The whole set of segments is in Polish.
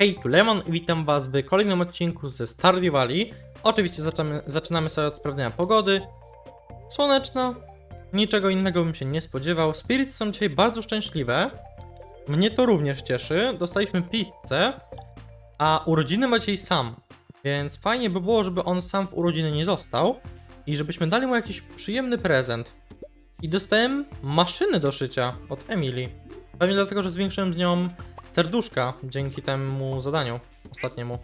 Hej, tu Lemon i witam was w kolejnym odcinku ze Stardew Valley. Oczywiście zaczynamy, zaczynamy sobie od sprawdzenia pogody. Słoneczna, niczego innego bym się nie spodziewał. Spirits są dzisiaj bardzo szczęśliwe. Mnie to również cieszy. Dostaliśmy pizzę, a urodziny ma dzisiaj sam. Więc fajnie by było, żeby on sam w urodziny nie został i żebyśmy dali mu jakiś przyjemny prezent. I dostałem maszyny do szycia od Emily. Pewnie dlatego, że zwiększyłem z nią serduszka dzięki temu zadaniu ostatniemu.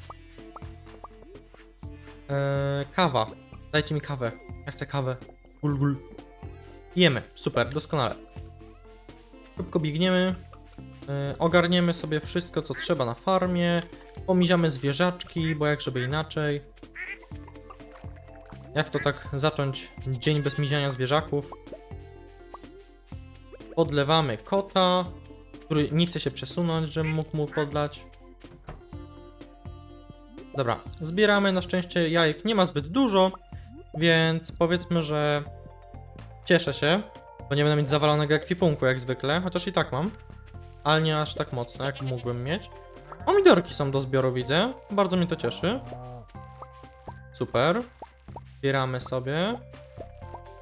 Eee, kawa. Dajcie mi kawę. Ja chcę kawę. Gul, gul. Jemy. Super, doskonale. Szybko biegniemy. Eee, ogarniemy sobie wszystko, co trzeba na farmie. Pomiziamy zwierzaczki, bo jak żeby inaczej. Jak to tak zacząć dzień bez miziania zwierzaków? Podlewamy kota, który nie chce się przesunąć, żebym mógł mu podlać. Dobra, zbieramy. Na szczęście jajek nie ma zbyt dużo, więc powiedzmy, że cieszę się, bo nie będę mieć zawalonego ekwipunku jak zwykle, chociaż i tak mam, ale nie aż tak mocno, jak mógłbym mieć. Pomidorki są do zbioru, widzę. Bardzo mnie to cieszy. Super. Zbieramy sobie.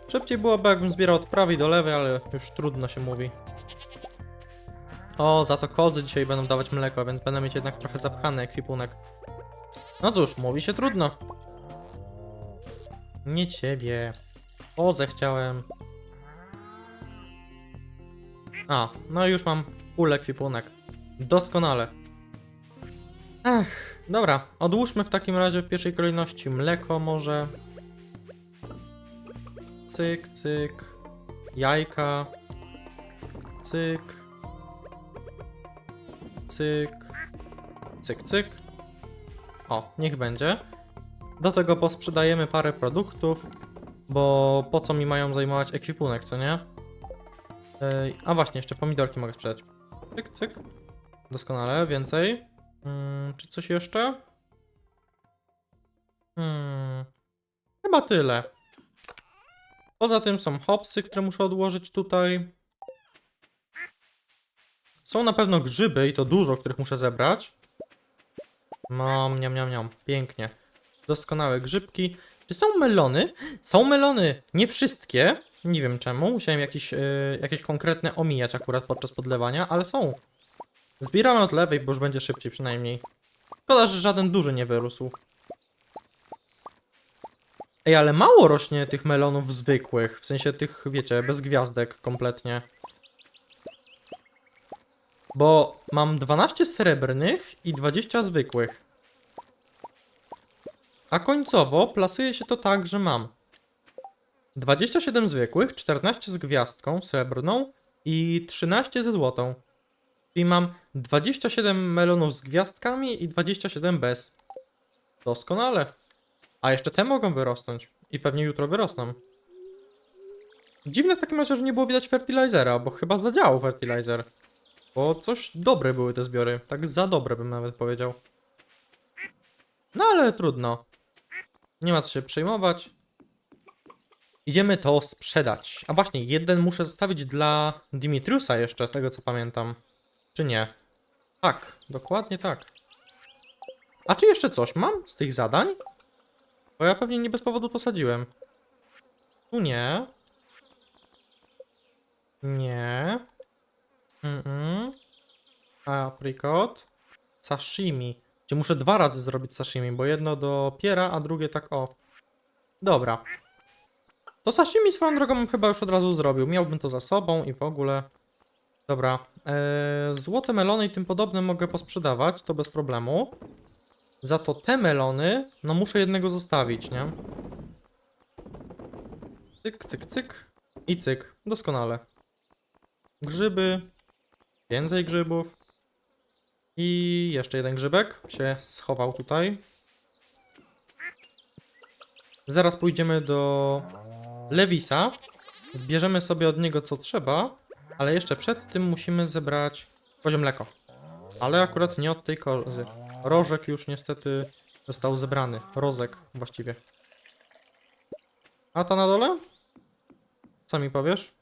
Szybciej byłoby, jakbym zbierał od prawej do lewej, ale już trudno się mówi. O, za to kozy dzisiaj będą dawać mleko, więc będę mieć jednak trochę zapchany ekwipunek. No cóż, mówi się trudno. Nie ciebie. Kozę chciałem. A, no już mam full ekwipunek. Doskonale. Ech, dobra, odłóżmy w takim razie w pierwszej kolejności mleko może. Cyk, cyk. Jajka. Cyk. Cyk. Cyk, cyk. O, niech będzie. Do tego posprzedajemy parę produktów, bo po co mi mają zajmować ekwipunek, co nie? Ej, a właśnie, jeszcze pomidorki mogę sprzedać. Cyk, cyk. Doskonale, więcej. Mm, czy coś jeszcze? Hmm. Chyba tyle. Poza tym są hopsy, które muszę odłożyć tutaj. Są na pewno grzyby i to dużo, których muszę zebrać. Mam, niam, niam, niam. Pięknie. Doskonałe grzybki. Czy są melony? Są melony. Nie wszystkie. Nie wiem czemu. Musiałem jakieś, yy, jakieś konkretne omijać akurat podczas podlewania, ale są. Zbieramy od lewej, bo już będzie szybciej przynajmniej. Szkoda, że żaden duży nie wyrósł. Ej, ale mało rośnie tych melonów zwykłych. W sensie tych, wiecie, bez gwiazdek kompletnie. Bo mam 12 srebrnych i 20 zwykłych. A końcowo plasuje się to tak, że mam 27 zwykłych, 14 z gwiazdką srebrną i 13 ze złotą. Czyli mam 27 melonów z gwiazdkami i 27 bez. Doskonale. A jeszcze te mogą wyrosnąć. I pewnie jutro wyrosną. Dziwne w takim razie, że nie było widać fertilizera, bo chyba zadziałał fertilizer. Bo coś dobre były te zbiory. Tak za dobre bym nawet powiedział. No ale trudno. Nie ma co się przejmować. Idziemy to sprzedać. A właśnie, jeden muszę zostawić dla Dimitriusa jeszcze, z tego co pamiętam. Czy nie? Tak, dokładnie tak. A czy jeszcze coś mam z tych zadań? Bo ja pewnie nie bez powodu posadziłem. Tu nie. Nie. Mm-mm. Aprikot. Sashimi. Gdzie muszę dwa razy zrobić sashimi, bo jedno do piera, a drugie tak o. Dobra. To sashimi swoją drogą chyba już od razu zrobił. Miałbym to za sobą i w ogóle. Dobra. Eee, złote melony i tym podobne mogę posprzedawać, to bez problemu. Za to te melony, no muszę jednego zostawić, nie? Cyk, cyk, cyk. I cyk. Doskonale. Grzyby. Więcej grzybów. I jeszcze jeden grzybek się schował tutaj. Zaraz pójdziemy do Lewisa. Zbierzemy sobie od niego co trzeba, ale jeszcze przed tym musimy zebrać poziom mleko. Ale akurat nie od tej kozy. Rożek już niestety został zebrany. Rozek właściwie. A ta na dole? Co mi powiesz?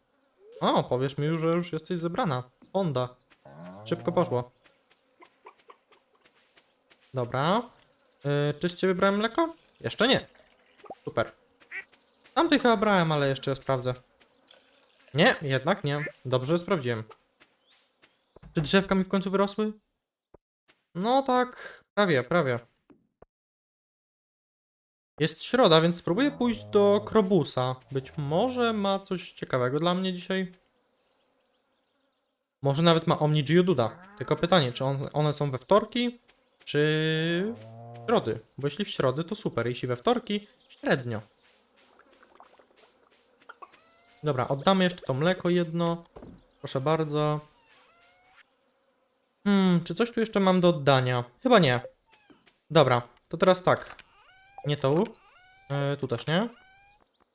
O, powiesz mi już, że już jesteś zebrana. Onda. Szybko poszło. Dobra. Yy, czy z ciebie brałem mleko? Jeszcze nie. Super. Tamtej chyba brałem, ale jeszcze sprawdzę. Nie, jednak nie. Dobrze, sprawdziłem. Czy drzewka mi w końcu wyrosły? No tak, prawie, prawie. Jest środa, więc spróbuję pójść do Krobusa. Być może ma coś ciekawego dla mnie dzisiaj. Może nawet ma Omni Geoduda. Tylko pytanie, czy on, one są we wtorki, czy w środy? Bo jeśli w środy, to super. Jeśli we wtorki, średnio. Dobra, oddamy jeszcze to mleko jedno. Proszę bardzo. Hmm, czy coś tu jeszcze mam do oddania? Chyba nie. Dobra, to teraz tak. Nie tu. Yy, tu też nie.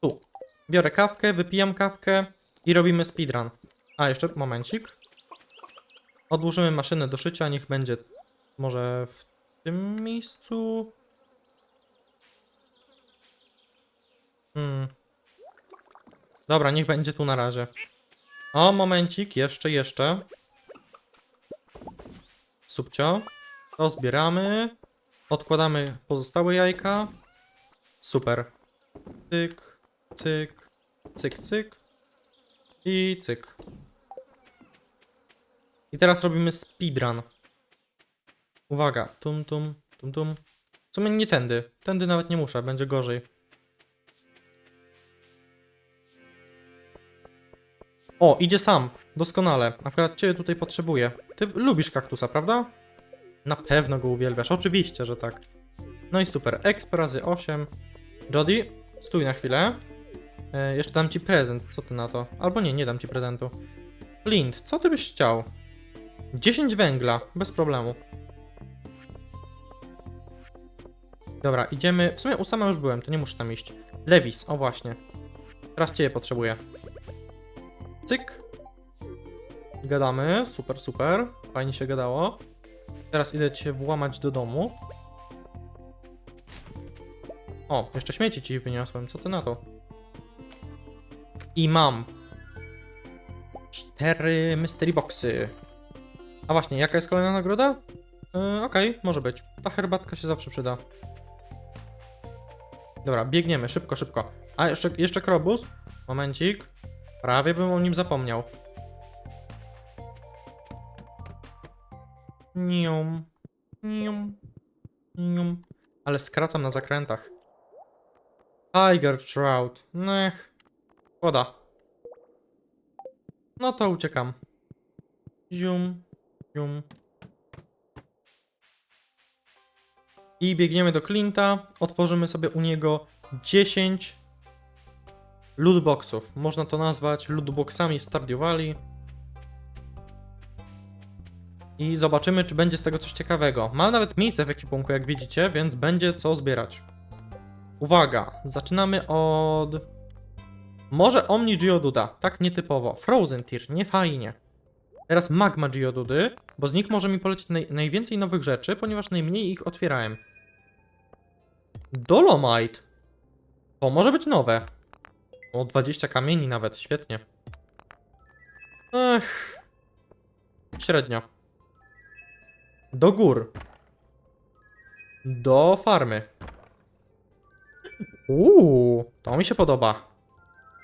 Tu. Biorę kawkę, wypijam kawkę i robimy speedrun. A, jeszcze momencik. Odłożymy maszynę do szycia, niech będzie może w tym miejscu. Hmm. Dobra, niech będzie tu na razie. O, momencik, jeszcze, jeszcze. Subcio. To zbieramy. Odkładamy pozostałe jajka. Super. Cyk, cyk, cyk, cyk. I cyk. I teraz robimy speedrun. Uwaga, tum tum, tum tum. W sumie nie tędy. Tędy nawet nie muszę, będzie gorzej. O, idzie sam. Doskonale. Akurat ciebie tutaj potrzebuję. Ty lubisz kaktusa, prawda? Na pewno go uwielbiasz. Oczywiście, że tak. No i super. Exp razy 8. Jody, stój na chwilę. E, jeszcze dam ci prezent. Co ty na to? Albo nie, nie dam ci prezentu. Flint, co ty byś chciał? 10 węgla, bez problemu. Dobra, idziemy. W sumie u sama już byłem, to nie muszę tam iść. Lewis, o właśnie. Teraz ciebie potrzebuję. Cyk. Gadamy, super, super. Fajnie się gadało. Teraz idę cię włamać do domu. O, jeszcze śmieci ci wyniosłem, co ty na to? I mam. Cztery mystery boxy. A właśnie, jaka jest kolejna nagroda? Yy, Okej, może być. Ta herbatka się zawsze przyda. Dobra, biegniemy, szybko, szybko. A, jeszcze, jeszcze krobus. Momencik. Prawie bym o nim zapomniał. Nium. Nium. Nium. Ale skracam na zakrętach. Tiger Trout. Nech. Woda. No to uciekam. Zium. I biegniemy do Clint'a. Otworzymy sobie u niego 10 lootboxów. Można to nazwać lootboxami w Stardew Valley. I zobaczymy, czy będzie z tego coś ciekawego. Mam nawet miejsce w ekwipunku, jak widzicie, więc będzie co zbierać. Uwaga, zaczynamy od... Może Omni Geoduda, tak nietypowo. Frozen Tier, nie fajnie. Teraz Magma Geodudy, bo z nich może mi polecieć naj najwięcej nowych rzeczy, ponieważ najmniej ich otwierałem. Dolomite. To może być nowe. O, 20 kamieni nawet, świetnie. Ech. Średnio. Do gór. Do farmy. Uuu, to mi się podoba.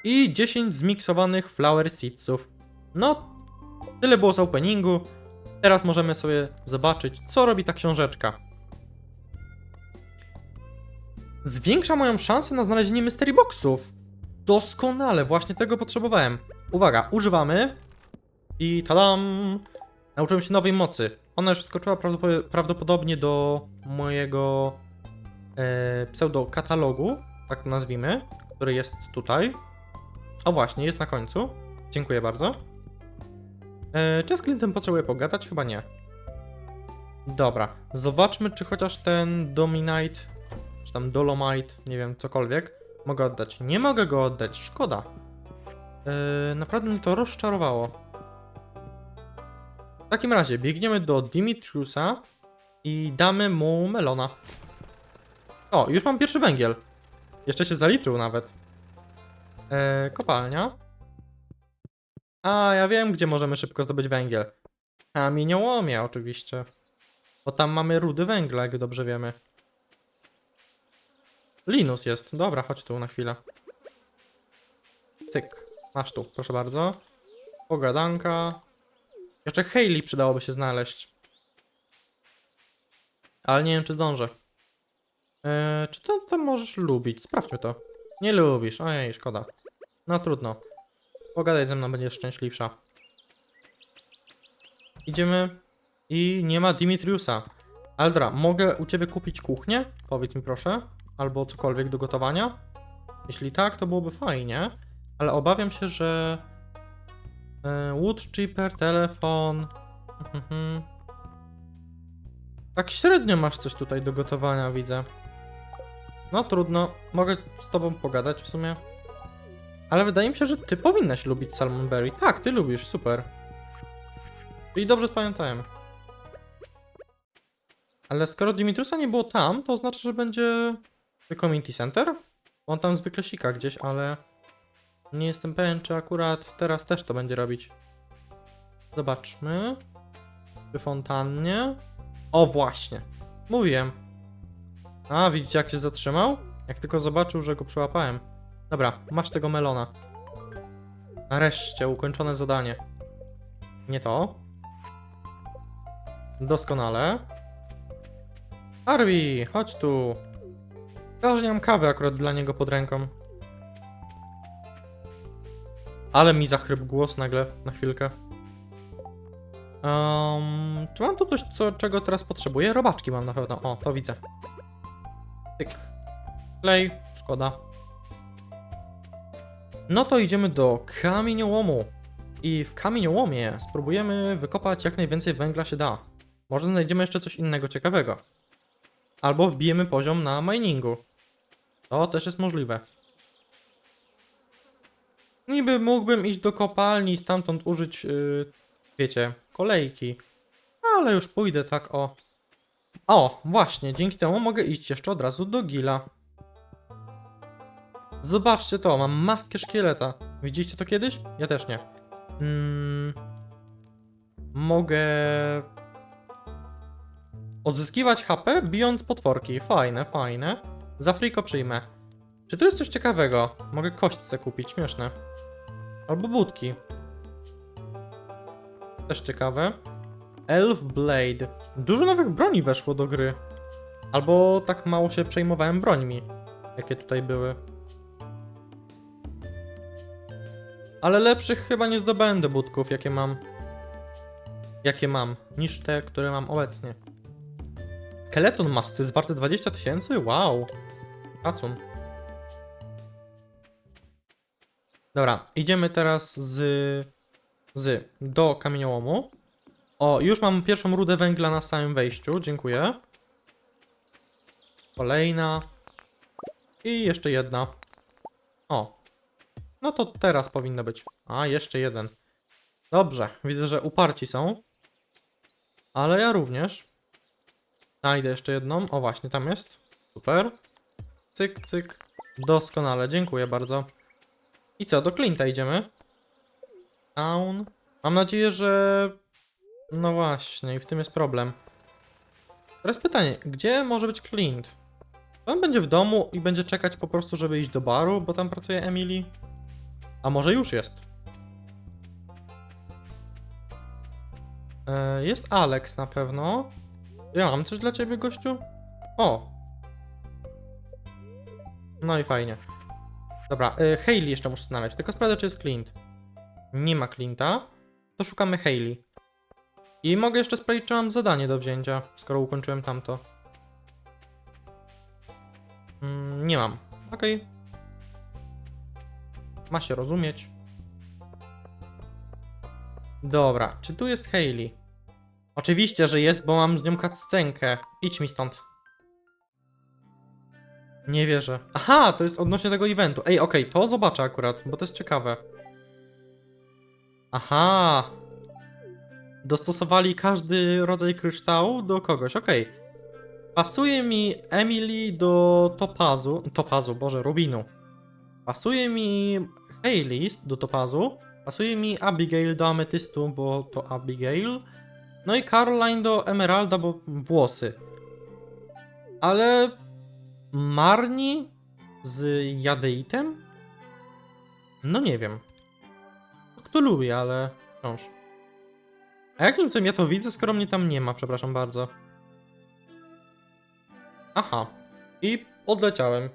I 10 zmiksowanych flower seedsów. No, tyle było z openingu. Teraz możemy sobie zobaczyć, co robi ta książeczka. Zwiększa moją szansę na znalezienie mystery boxów. Doskonale, właśnie tego potrzebowałem. Uwaga, używamy. I tadam! Nauczyłem się nowej mocy. Ona już wskoczyła prawdopo- prawdopodobnie do mojego e, pseudo-katalogu, tak to nazwijmy, który jest tutaj. O właśnie, jest na końcu. Dziękuję bardzo. E, czy z Clintem potrzebuję pogadać? Chyba nie. Dobra, zobaczmy, czy chociaż ten Dominite, czy tam Dolomite, nie wiem, cokolwiek, mogę oddać. Nie mogę go oddać, szkoda. E, naprawdę mnie to rozczarowało. W takim razie biegniemy do Dimitriusa i damy mu melona. O, już mam pierwszy węgiel. Jeszcze się zaliczył nawet. E, kopalnia. A, ja wiem, gdzie możemy szybko zdobyć węgiel. Kamieniołomie, oczywiście. Bo tam mamy rudy węgla, jak dobrze wiemy. Linus jest. Dobra, chodź tu na chwilę. Cyk. Masz tu, proszę bardzo. Pogadanka. Jeszcze Hayley przydałoby się znaleźć. Ale nie wiem, czy zdążę. Eee, czy to, to możesz lubić? Sprawdźmy to. Nie lubisz. Ojej, szkoda. No trudno. Pogadaj ze mną, będziesz szczęśliwsza. Idziemy. I nie ma Dimitriusa. Aldra, mogę u ciebie kupić kuchnię? Powiedz mi proszę. Albo cokolwiek do gotowania? Jeśli tak, to byłoby fajnie. Ale obawiam się, że... E, wood chipper, telefon... Tak średnio masz coś tutaj do gotowania, widzę. No trudno, mogę z tobą pogadać w sumie. Ale wydaje mi się, że ty powinnaś lubić Salmonberry. Tak, ty lubisz, super. Czyli dobrze spamiętałem. Ale skoro Dimitrusa nie było tam, to oznacza, że będzie Community Center? On tam zwykle sika gdzieś, ale nie jestem pewien, czy akurat teraz też to będzie robić. Zobaczmy. Przy fontannie. O, właśnie. Mówiłem. A, widzicie jak się zatrzymał? Jak tylko zobaczył, że go przyłapałem. Dobra, masz tego melona. Nareszcie, ukończone zadanie. Nie to. Doskonale. Harvey, chodź tu. Szkoda, że nie mam kawy akurat dla niego pod ręką. Ale mi zachryp głos nagle, na chwilkę. Um, czy mam tu coś, co, czego teraz potrzebuję? Robaczki mam na pewno. O, to widzę. Tyk. Klej, szkoda. No to idziemy do kamieniołomu. I w kamieniołomie spróbujemy wykopać jak najwięcej węgla się da. Może znajdziemy jeszcze coś innego ciekawego. Albo wbijemy poziom na miningu. To też jest możliwe. Niby mógłbym iść do kopalni i stamtąd użyć, yy, wiecie, kolejki. Ale już pójdę tak o. O, właśnie, dzięki temu mogę iść jeszcze od razu do Gila. Zobaczcie to, mam maskę szkieleta. Widzieliście to kiedyś? Ja też nie. Mm, mogę odzyskiwać HP bijąc potworki. Fajne, fajne. Za friko przyjmę. Czy to jest coś ciekawego? Mogę kośćce kupić, śmieszne. Albo budki. Też ciekawe. Elf Blade. Dużo nowych broni weszło do gry. Albo tak mało się przejmowałem brońmi, jakie tutaj były. Ale lepszych chyba nie zdobędę budków, jakie mam. Jakie mam, niż te, które mam obecnie. Skeleton Mask to jest warte 20 tysięcy? Wow. Szacun. Dobra, idziemy teraz z, z do kamieniołomu. O, już mam pierwszą rudę węgla na samym wejściu, dziękuję. Kolejna. I jeszcze jedna. O. No to teraz powinno być. A, jeszcze jeden. Dobrze, widzę, że uparci są. Ale ja również. Znajdę jeszcze jedną. O, właśnie, tam jest. Super. Cyk, cyk. Doskonale, dziękuję bardzo. I co, do Clint'a idziemy? Town. Mam nadzieję, że... No właśnie, i w tym jest problem. Teraz pytanie, gdzie może być Clint? On będzie w domu i będzie czekać po prostu, żeby iść do baru, bo tam pracuje Emily? A może już jest? E, jest Alex na pewno. Ja mam coś dla ciebie, gościu? O! No i fajnie. Dobra, y, Hayley jeszcze muszę znaleźć, tylko sprawdzę, czy jest Clint. Nie ma Clint'a, to szukamy Hayley. I mogę jeszcze sprawdzić, czy mam zadanie do wzięcia, skoro ukończyłem tamto. Mm, nie mam. Okej. Ma się rozumieć. Dobra, czy tu jest Hayley? Oczywiście, że jest, bo mam z nią cutscenkę. Idź mi stąd. Nie wierzę. Aha, to jest odnośnie tego eventu. Ej, okej, to zobaczę akurat, bo to jest ciekawe. Aha. Dostosowali każdy rodzaj kryształu do kogoś, okej. Pasuje mi Emily do topazu. Topazu, boże, rubinu. Pasuje mi Hayley do topazu. Pasuje mi Abigail do ametystu, bo to Abigail. No i Caroline do Emeralda, bo włosy. Ale Marni z Jadeitem? No nie wiem. Kto lubi, ale wciąż. A jakim cudem ja to widzę, skoro mnie tam nie ma, przepraszam bardzo. Aha. I odleciałem.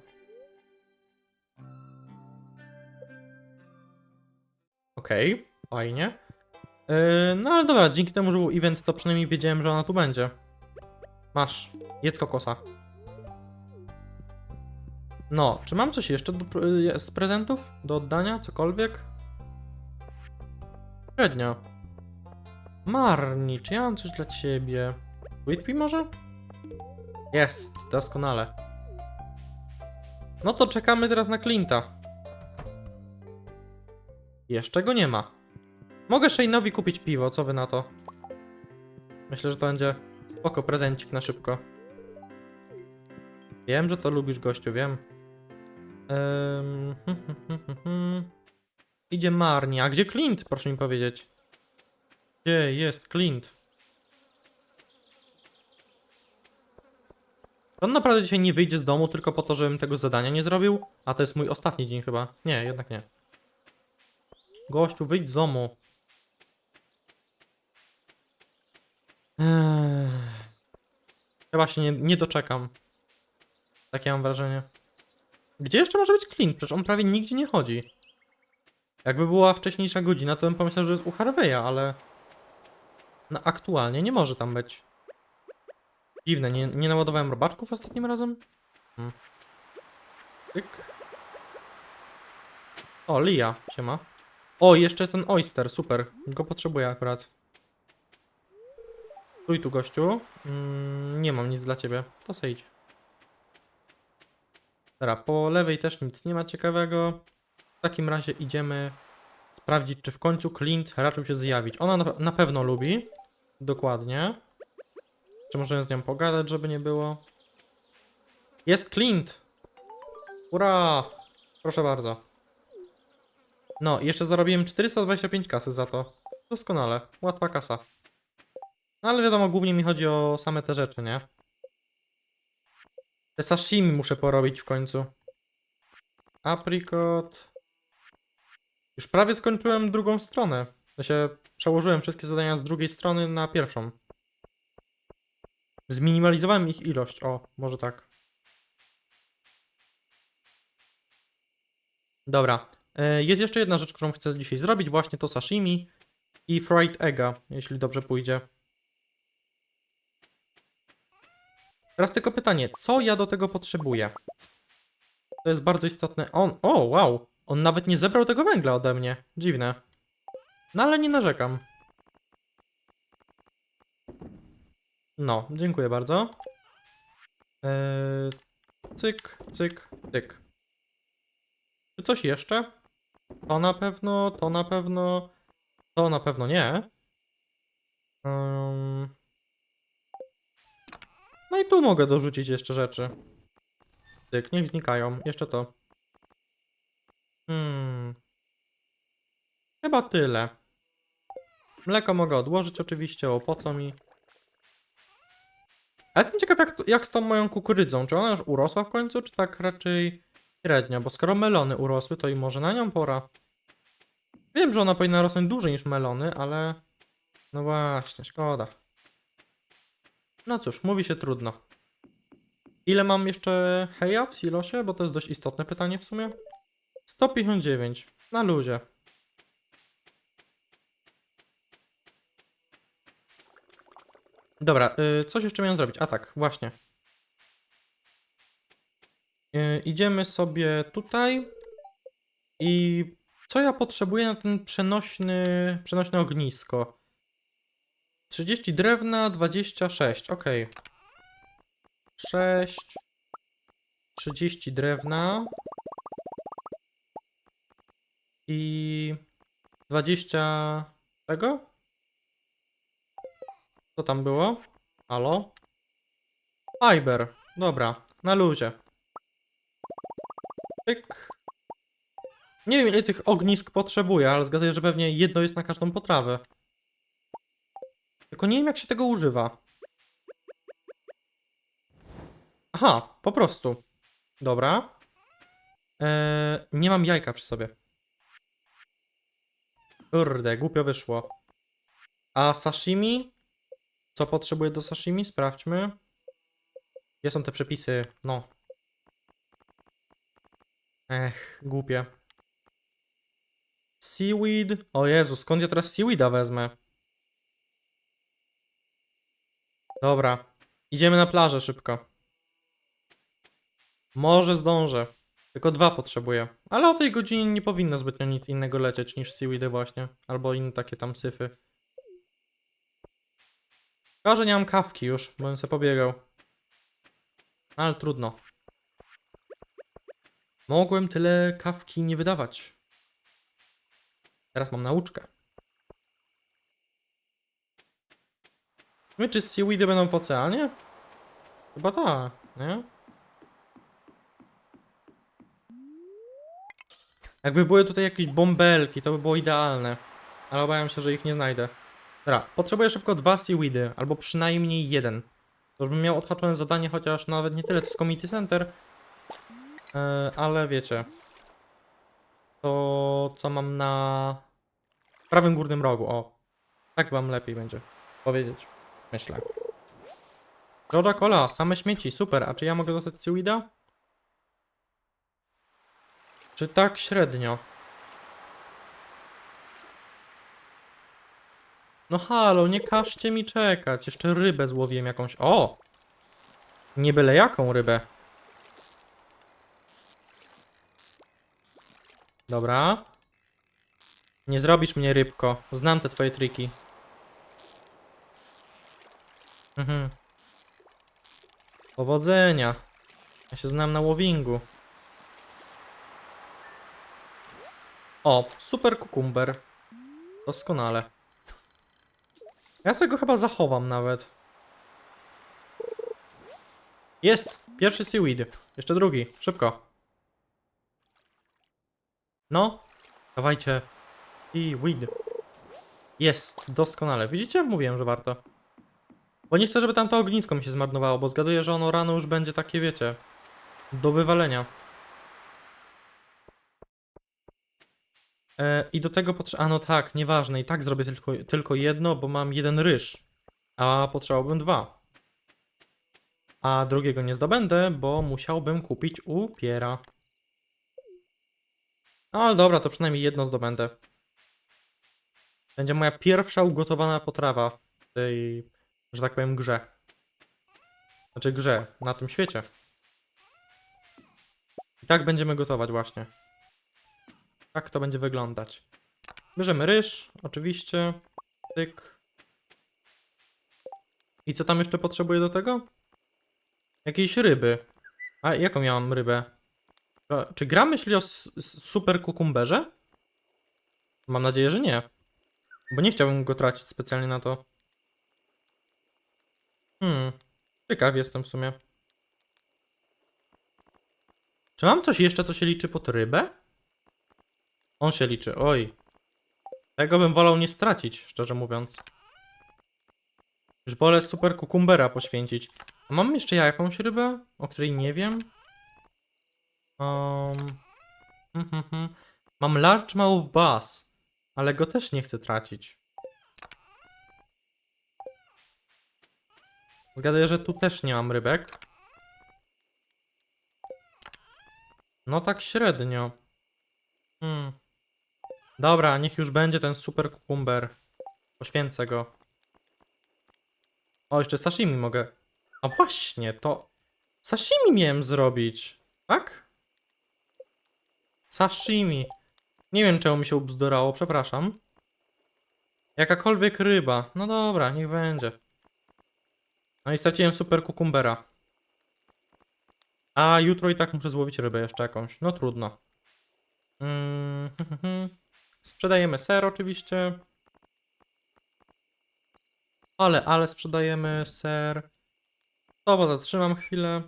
Okej, fajnie. Yy, no ale dobra, dzięki temu, że był event, to przynajmniej wiedziałem, że ona tu będzie. Masz, jedz kokosa. No, czy mam coś jeszcze do, pr- z prezentów? Do oddania? Cokolwiek? Średnio. Marni, czy ja mam coś dla ciebie? Whitby może? Jest, doskonale. No to czekamy teraz na Clint'a. Jeszcze go nie ma. Mogę Shane'owi kupić piwo, co wy na to? Myślę, że to będzie spoko prezencik na szybko. Wiem, że to lubisz gościu, wiem. Ehm, hm, hm, hm, hm, hm. Idzie Marnie. A gdzie Clint? Proszę mi powiedzieć. Gdzie jest Clint? On naprawdę dzisiaj nie wyjdzie z domu tylko po to, żebym tego zadania nie zrobił? A to jest mój ostatni dzień chyba. Nie, jednak nie. Gościu, wyjdź z domu. Ech. Chyba się nie, nie doczekam. Takie mam wrażenie. Gdzie jeszcze może być Clint? Przecież on prawie nigdzie nie chodzi. Jakby była wcześniejsza godzina, to bym pomyślał, że jest u Harveya, ale... No aktualnie nie może tam być. Dziwne, nie, nie naładowałem robaczków ostatnim razem? Hmm. Tyk. O, Lia, siema. O, jeszcze jest ten Oyster, super. Go potrzebuję akurat. Stój tu, gościu. Mm, nie mam nic dla ciebie. To sejdź. Dobra, po lewej też nic nie ma ciekawego. W takim razie idziemy sprawdzić, czy w końcu Clint raczył się zjawić. Ona na, na pewno lubi. Dokładnie. Czy możemy z nią pogadać, żeby nie było? Jest Clint! Ura! Proszę bardzo. No, jeszcze zarobiłem 425 kasy za to. Doskonale. Łatwa kasa. No, ale wiadomo, głównie mi chodzi o same te rzeczy, nie? Te sashimi muszę porobić w końcu. Aprikot. Już prawie skończyłem drugą stronę. Ja się przełożyłem wszystkie zadania z drugiej strony na pierwszą. Zminimalizowałem ich ilość. O, może tak. Dobra. E, Jest jeszcze jedna rzecz, którą chcę dzisiaj zrobić. Właśnie to sashimi i fried egga, jeśli dobrze pójdzie. Teraz tylko pytanie, co ja do tego potrzebuję? To jest bardzo istotne. On, o, wow, on nawet nie zebrał tego węgla ode mnie. Dziwne. No ale nie narzekam. No, dziękuję bardzo. Eee, cyk, cyk, cyk. Czy coś jeszcze? To na pewno, to na pewno, to na pewno nie. Ym. No i tu mogę dorzucić jeszcze rzeczy. Tyk, niech znikają. Jeszcze to. Hmm. Chyba tyle. Mleko mogę odłożyć oczywiście, o po co mi. A jestem ciekaw jak, jak z tą moją kukurydzą. Czy ona już urosła w końcu, czy tak raczej średnio? Bo skoro melony urosły, to i może na nią pora. Wiem, że ona powinna rosnąć dłużej niż melony, ale... No właśnie, szkoda. No cóż, mówi się trudno. Ile mam jeszcze heja w silosie? Bo to jest dość istotne pytanie w sumie. 159. Na luzie. Dobra, y, coś jeszcze miałem zrobić. A tak, właśnie. Y, idziemy sobie tutaj. I co ja potrzebuję na ten przenośny, przenośne ognisko? 30 drewna, 26, ok. 6, 30 drewna i 20 tego? Co tam było? Halo? Fiber, dobra, na luzie. Nie wiem ile tych ognisk potrzebuję, ale zgaduję, że pewnie jedno jest na każdą potrawę. Tylko nie wiem, jak się tego używa. Aha, po prostu. Dobra. Eee, nie mam jajka przy sobie. Kurde, głupio wyszło. A sashimi? Co potrzebuję do sashimi? Sprawdźmy. Gdzie są te przepisy? No. Ech, głupie. Seaweed. O Jezu, skąd ja teraz seaweeda wezmę? Dobra. Idziemy na plażę szybko. Może zdążę. Tylko dwa potrzebuję. Ale o tej godzinie nie powinno zbytnio nic innego lecieć niż seaweedy właśnie. Albo inne takie tam syfy. Szkoda, że nie mam kawki już, bo bym sobie pobiegał. Ale trudno. Mogłem tyle kawki nie wydawać. Teraz mam nauczkę. My czy seaweedy będą w oceanie? Chyba tak, nie? Jakby były tutaj jakieś bąbelki, to by było idealne. Ale obawiam się, że ich nie znajdę. Dobra, potrzebuję szybko dwa seaweedy, albo przynajmniej jeden. To już bym miał odhaczone zadanie, chociaż nawet nie tyle co z Community Center. E, ale wiecie. To co mam na prawym górnym rogu, o. Tak wam lepiej będzie powiedzieć. Myślę. Georgia Cola, same śmieci, super. A czy ja mogę dostać seaweeda? Czy tak średnio? No halo, nie każcie mi czekać. Jeszcze rybę złowiłem jakąś. O! Nie byle jaką rybę. Dobra. Nie zrobisz mnie rybko. Znam te twoje triki. Mhm. Powodzenia. Ja się znam na łowingu. O, super kukumber. Doskonale. Ja sobie go chyba zachowam nawet. Jest! Pierwszy seaweed. Jeszcze drugi. Szybko. No. Dawajcie. Seaweed. Jest. Doskonale. Widzicie? Mówiłem, że warto. Bo nie chcę, żeby tam to ognisko mi się zmarnowało, bo zgaduję, że ono rano już będzie takie, wiecie, do wywalenia. E, I do tego potrzeba. A no tak, nieważne. I tak zrobię tylko, tylko jedno, bo mam jeden ryż. A potrzebowałbym dwa. A drugiego nie zdobędę, bo musiałbym kupić u Piera. No, ale dobra, to przynajmniej jedno zdobędę. Będzie moja pierwsza ugotowana potrawa w tej, że tak powiem, grze. Znaczy grze, na tym świecie. I tak będziemy gotować właśnie. Tak to będzie wyglądać. Bierzemy ryż, oczywiście. Tyk. I co tam jeszcze potrzebuję do tego? Jakiejś ryby. A jaką ja mam rybę? Czy gra myśli o super kukumberze? Mam nadzieję, że nie. Bo nie chciałbym go tracić specjalnie na to. Hmm. Ciekaw jestem w sumie. Czy mam coś jeszcze, co się liczy pod rybę? On się liczy, oj. Tego bym wolał nie stracić, szczerze mówiąc. Już wolę super kukumbera poświęcić. A mam jeszcze ja jakąś rybę, o której nie wiem? Um, hmm, hmm, hmm. Mam largemouth bass, ale go też nie chcę tracić. Zgaduję, że tu też nie mam rybek. No tak średnio. Hmm. Dobra, niech już będzie ten super kukumber. Poświęcę go. O, jeszcze sashimi mogę. A właśnie, to... Sashimi miałem zrobić. Tak? Sashimi. Nie wiem, czemu mi się ubzdorało, przepraszam. Jakakolwiek ryba. No dobra, niech będzie. No i straciłem super kukumbera. A jutro i tak muszę złowić rybę jeszcze jakąś. No trudno. Mm, sprzedajemy ser oczywiście. Ale, ale sprzedajemy ser. To zatrzymam chwilę.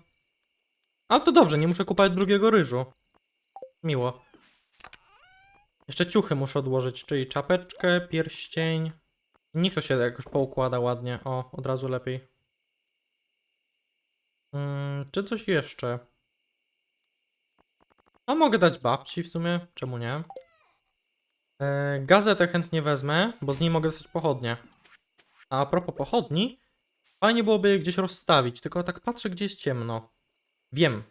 Ale to dobrze, nie muszę kupować drugiego ryżu. Miło. Jeszcze ciuchy muszę odłożyć, czyli czapeczkę, pierścień. Niech to się jakoś poukłada ładnie. O, od razu lepiej. Mm, czy coś jeszcze? A mogę dać babci w sumie, czemu nie? E, gazetę chętnie wezmę, bo z niej mogę dostać pochodnie. A, a propos pochodni, fajnie byłoby je gdzieś rozstawić, tylko tak patrzę, gdzie jest ciemno. Wiem.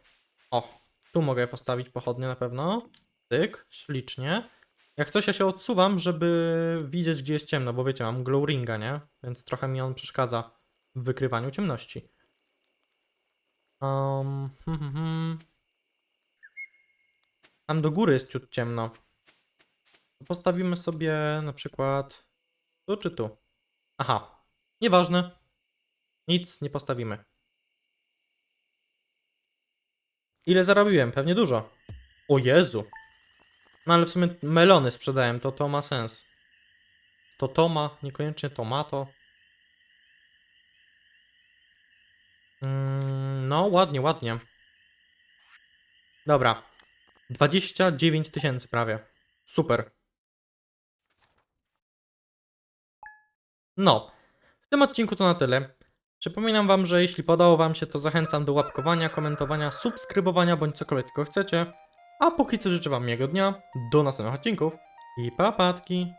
O, tu mogę postawić pochodnie na pewno. Tyk, ślicznie. Jak coś, ja się odsuwam, żeby widzieć, gdzie jest ciemno, bo wiecie, mam glow ringa, nie? Więc trochę mi on przeszkadza w wykrywaniu ciemności. Um, hmm, hmm, hmm. Tam do góry jest ciut ciemno. Postawimy sobie na przykład tu czy tu. Aha, nieważne. Nic nie postawimy. Ile zarobiłem? Pewnie dużo. O Jezu. No ale w sumie melony sprzedałem, to to ma sens. To to ma, niekoniecznie tomato. Mm, no, ładnie, ładnie. Dobra. 29 tysięcy prawie. Super. No. W tym odcinku to na tyle. Przypominam wam, że jeśli podobało wam się, to zachęcam do łapkowania, komentowania, subskrybowania bądź cokolwiek tylko chcecie. A póki co życzę wam miłego dnia, do następnych odcinków i papatki.